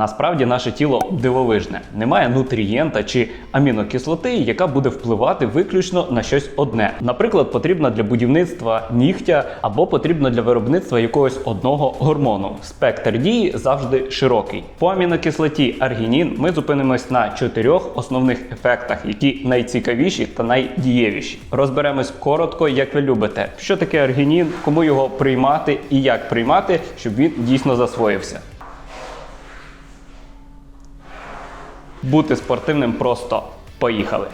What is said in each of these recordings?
Насправді наше тіло дивовижне. Немає нутрієнта чи амінокислоти, яка буде впливати виключно на щось одне. Наприклад, потрібна для будівництва нігтя або потрібна для виробництва якогось одного гормону. Спектр дії завжди широкий. По амінокислоті аргінін ми зупинимось на чотирьох основних ефектах, які найцікавіші та найдієвіші. Розберемось коротко, як ви любите, що таке аргінін, кому його приймати і як приймати, щоб він дійсно засвоївся. Бути спортивним просто поїхали.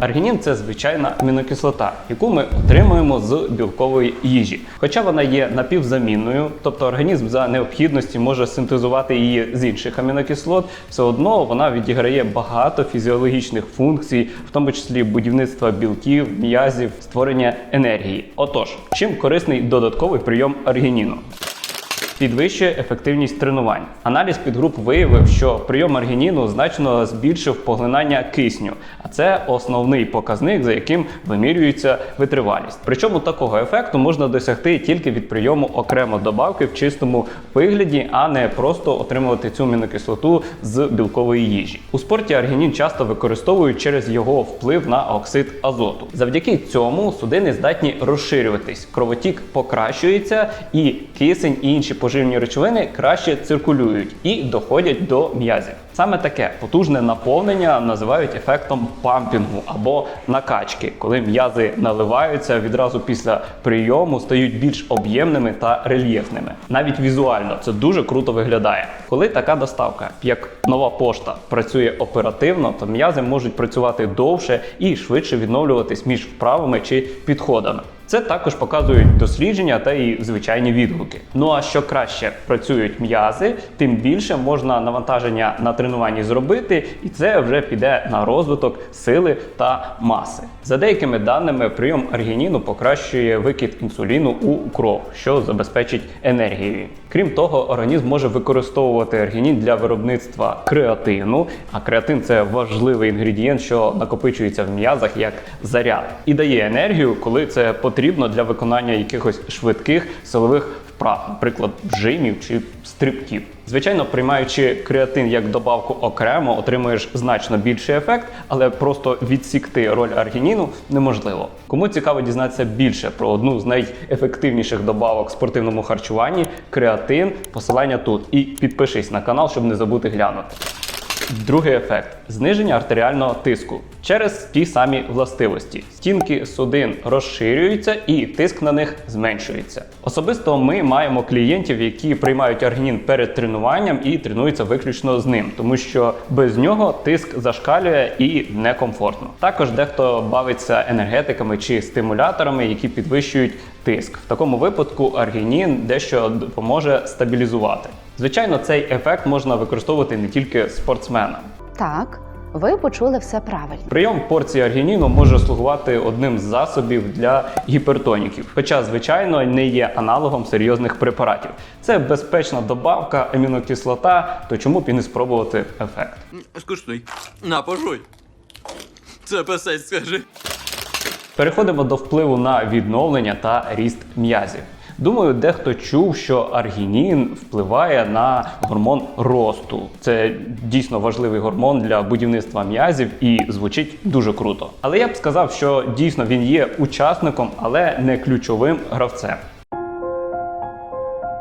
Аргінін це звичайна амінокислота, яку ми отримуємо з білкової їжі. Хоча вона є напівзамінною, тобто організм за необхідності може синтезувати її з інших амінокислот, все одно вона відіграє багато фізіологічних функцій, в тому числі будівництва білків, м'язів, створення енергії. Отож, чим корисний додатковий прийом аргініну? Підвищує ефективність тренувань. Аналіз підгруп виявив, що прийом аргініну значно збільшив поглинання кисню, а це основний показник, за яким вимірюється витривалість. Причому такого ефекту можна досягти тільки від прийому окремо добавки в чистому вигляді, а не просто отримувати цю амінокислоту з білкової їжі. У спорті аргінін часто використовують через його вплив на оксид азоту. Завдяки цьому судини здатні розширюватись, кровотік покращується, і кисень і інші поживні речовини краще циркулюють і доходять до м'язів. Саме таке потужне наповнення називають ефектом пампінгу або накачки, коли м'язи наливаються відразу після прийому, стають більш об'ємними та рельєфними. Навіть візуально це дуже круто виглядає. Коли така доставка, як нова пошта, працює оперативно, то м'язи можуть працювати довше і швидше відновлюватись між вправами чи підходами. Це також показують дослідження та і звичайні відгуки. Ну а що краще працюють м'язи, тим більше можна навантаження на тренуванні зробити, і це вже піде на розвиток сили та маси. За деякими даними, прийом аргініну покращує викид інсуліну у кров, що забезпечить енергією. Крім того, організм може використовувати аргінін для виробництва креатину. А креатин це важливий інгредієнт, що накопичується в м'язах як заряд і дає енергію, коли це потрібно для виконання якихось швидких силових вправ, наприклад, жимів чи стрибків. Звичайно, приймаючи креатин як добавку окремо, отримуєш значно більший ефект, але просто відсікти роль аргініну неможливо. Кому цікаво дізнатися більше про одну з найефективніших добавок в спортивному харчуванні креатин, посилання тут. І підпишись на канал, щоб не забути глянути. Другий ефект зниження артеріального тиску через ті самі властивості. Стінки судин розширюються і тиск на них зменшується. Особисто ми маємо клієнтів, які приймають аргінін перед тренуванням і тренуються виключно з ним, тому що без нього тиск зашкалює і некомфортно. Також дехто бавиться енергетиками чи стимуляторами, які підвищують тиск. В такому випадку аргінін дещо допоможе стабілізувати. Звичайно, цей ефект можна використовувати не тільки спортсменам. Так, ви почули все правильно. Прийом порції аргініну може слугувати одним з засобів для гіпертоніків, хоча, звичайно, не є аналогом серйозних препаратів. Це безпечна добавка, амінокислота, то чому б і не спробувати ефект? Скуштуй. На, пожуй. Це писець, скажи. Переходимо до впливу на відновлення та ріст м'язів. Думаю, дехто чув, що аргінін впливає на гормон росту. Це дійсно важливий гормон для будівництва м'язів і звучить дуже круто. Але я б сказав, що дійсно він є учасником, але не ключовим гравцем.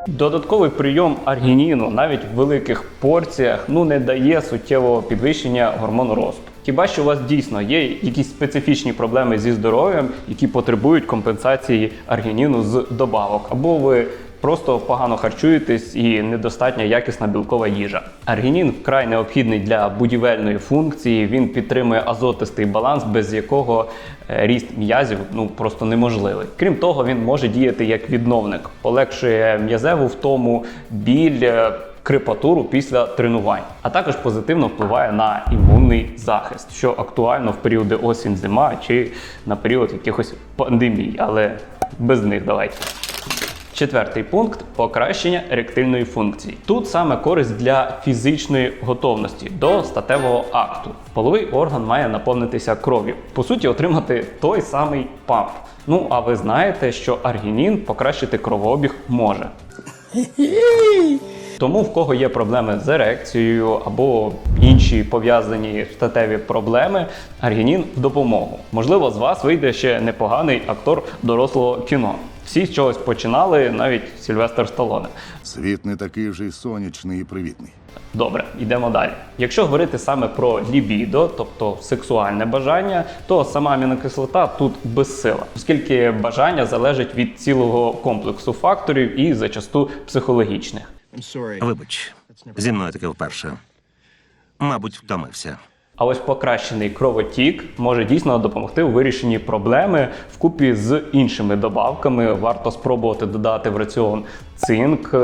Додатковий прийом аргініну навіть в великих порціях ну не дає суттєвого підвищення гормону росту. Хіба що у вас дійсно є якісь специфічні проблеми зі здоров'ям, які потребують компенсації аргініну з добавок, або ви просто погано харчуєтесь і недостатня якісна білкова їжа. Аргінін вкрай необхідний для будівельної функції. Він підтримує азотистий баланс, без якого е, ріст м'язів ну просто неможливий. Крім того, він може діяти як відновник, полегшує м'язеву втому, біль. Крипатуру після тренувань, а також позитивно впливає на імунний захист, що актуально в періоди осінь-зима чи на період якихось пандемій, але без них давайте. Четвертий пункт покращення еректильної функції. Тут саме користь для фізичної готовності до статевого акту. Половий орган має наповнитися кров'ю, по суті, отримати той самий памп. Ну а ви знаєте, що аргінін покращити кровообіг може. Тому в кого є проблеми з ерекцією або інші пов'язані статеві проблеми, аргінін в допомогу. Можливо, з вас вийде ще непоганий актор дорослого кіно. Всі з чогось починали, навіть Сільвестр Сталоне. Світ не такий вже й сонячний і привітний. Добре, йдемо далі. Якщо говорити саме про лібідо, тобто сексуальне бажання, то сама амінокислота тут безсила, оскільки бажання залежить від цілого комплексу факторів і зачасту психологічних. Вибач, зі мною таке вперше. Мабуть, втомився. А ось покращений кровотік може дійсно допомогти у вирішенні проблеми вкупі з іншими добавками. Варто спробувати додати в раціон цинк,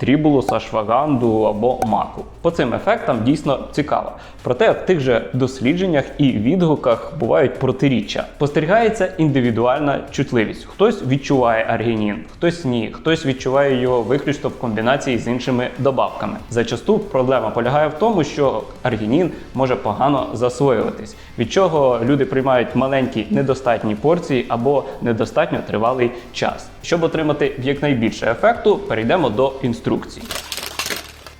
трібулус, ашваганду або маку. По цим ефектам дійсно цікаво. Проте в тих же дослідженнях і відгуках бувають протиріччя. Спостерігається індивідуальна чутливість. Хтось відчуває аргінін, хтось ні, хтось відчуває його виключно в комбінації з іншими добавками. Зачасту проблема полягає в тому, що аргінін може погано засвоюватись, від чого люди приймають маленькі недостатні порції або недостатньо тривалий час. Щоб отримати якнайбільше ефекту, перейдемо до інструкцій.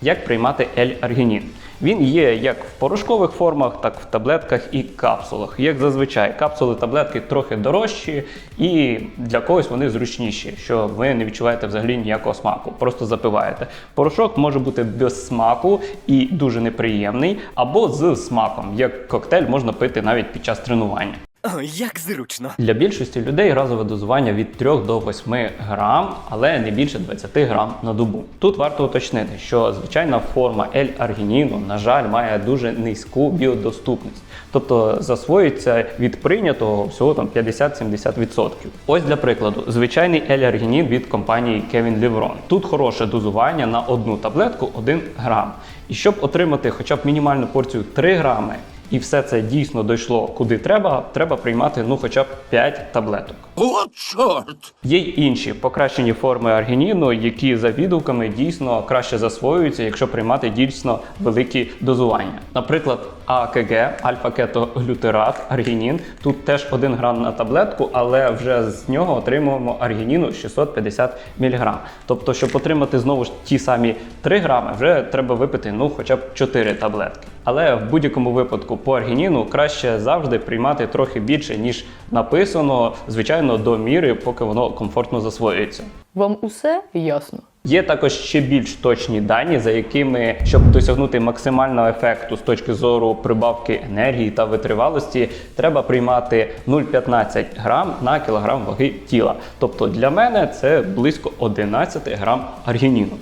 Як приймати L-аргінін? Він є як в порошкових формах, так в таблетках і капсулах. Як зазвичай, капсули таблетки трохи дорожчі, і для когось вони зручніші, що ви не відчуваєте взагалі ніякого смаку, просто запиваєте. Порошок може бути без смаку і дуже неприємний, або з смаком, як коктейль можна пити навіть під час тренування. Як зручно. Для більшості людей разове дозування від 3 до 8 грам, але не більше 20 грам на добу. Тут варто уточнити, що звичайна форма L-аргініну, на жаль, має дуже низьку біодоступність, тобто засвоюється від прийнятого всього там 50-70%. Ось для прикладу, звичайний L-аргінін від компанії Kevin Livron. Тут хороше дозування на одну таблетку 1 грам. І щоб отримати хоча б мінімальну порцію 3 грами, і все це дійсно дійшло куди треба, треба приймати ну хоча б 5 таблеток. От чорт! Є й інші покращені форми аргініну, які за відгуками дійсно краще засвоюються, якщо приймати дійсно великі дозування. Наприклад, АКГ, альфа-кетоглютерат, аргінін. Тут теж 1 грам на таблетку, але вже з нього отримуємо аргініну 650 мг. Тобто, щоб отримати знову ж ті самі 3 грами, вже треба випити ну хоча б 4 таблетки. Але в будь-якому випадку по аргініну краще завжди приймати трохи більше, ніж написано, звичайно, до міри, поки воно комфортно засвоюється. Вам усе ясно? Є також ще більш точні дані, за якими, щоб досягнути максимального ефекту з точки зору прибавки енергії та витривалості, треба приймати 0,15 грам на кілограм ваги тіла. Тобто для мене це близько 11 грам аргініну.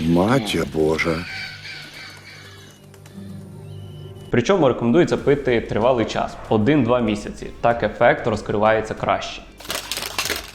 Матір Божа. Причому рекомендується пити тривалий час 1-2 місяці. Так ефект розкривається краще.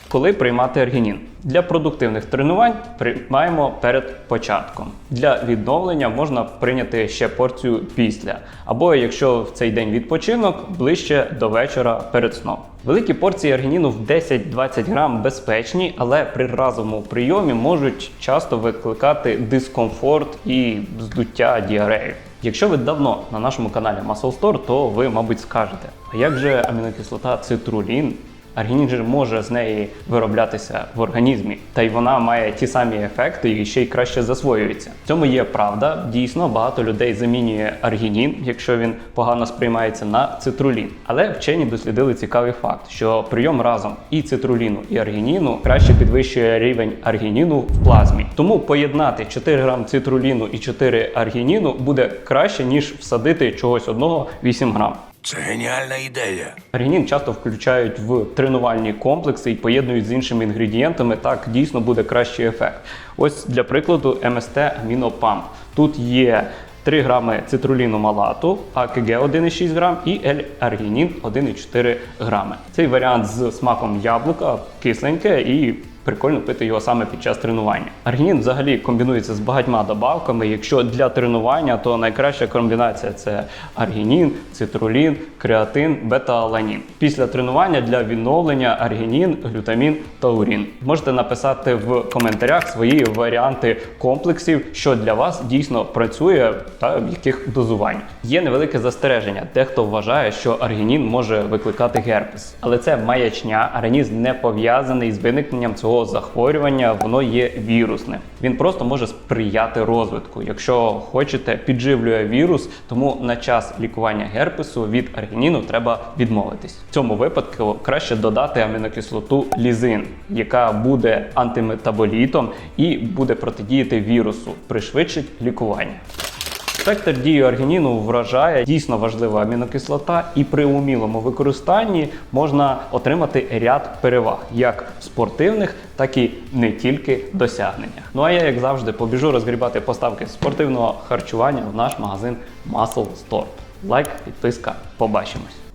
Коли приймати аргінін? Для продуктивних тренувань приймаємо перед початком. Для відновлення можна прийняти ще порцію після, або якщо в цей день відпочинок, ближче до вечора перед сном. Великі порції аргініну в 10-20 грам безпечні, але при разовому прийомі можуть часто викликати дискомфорт і здуття діарею. Якщо ви давно на нашому каналі Muscle Store, то ви, мабуть, скажете, а як же амінокислота цитрулін? Аргінін же може з неї вироблятися в організмі, та й вона має ті самі ефекти і ще й краще засвоюється. В цьому є правда. Дійсно, багато людей замінює аргінін, якщо він погано сприймається на цитрулін. Але вчені дослідили цікавий факт, що прийом разом і цитруліну, і аргініну краще підвищує рівень аргініну в плазмі. Тому поєднати 4 грам цитруліну і 4 аргініну буде краще ніж всадити чогось одного 8 грам. Це геніальна ідея. Аргінін часто включають в тренувальні комплекси і поєднують з іншими інгредієнтами. Так дійсно буде кращий ефект. Ось для прикладу МСТ Амінопамп. Тут є 3 грами цитруліну малату, АКГ 1,6 грам і L-аргінін 1,4 грами. Цей варіант з смаком яблука кисленьке і прикольно пити його саме під час тренування. Аргінін взагалі комбінується з багатьма добавками. Якщо для тренування, то найкраща комбінація це аргінін, цитрулін, креатин, бета-аланін. Після тренування для відновлення аргінін, глютамін, таурін. Можете написати в коментарях свої варіанти комплексів, що для вас дійсно працює та в яких дозувань. Є невелике застереження. Дехто вважає, що аргінін може викликати герпес, але це маячня. Організм не пов'язаний з виникненням цього захворювання, воно є вірусним. Він просто може сприяти розвитку. Якщо хочете, підживлює вірус, тому на час лікування герпесу від аргініну треба відмовитись. В цьому випадку краще додати амінокислоту лізин, яка буде антиметаболітом і буде протидіяти вірусу, пришвидшить лікування. Спектр дії аргініну вражає дійсно важлива амінокислота, і при умілому використанні можна отримати ряд переваг, як спортивних, так і не тільки досягнення. Ну а я, як завжди, побіжу розгрібати поставки спортивного харчування в наш магазин Muscle Store. Лайк, підписка, побачимось.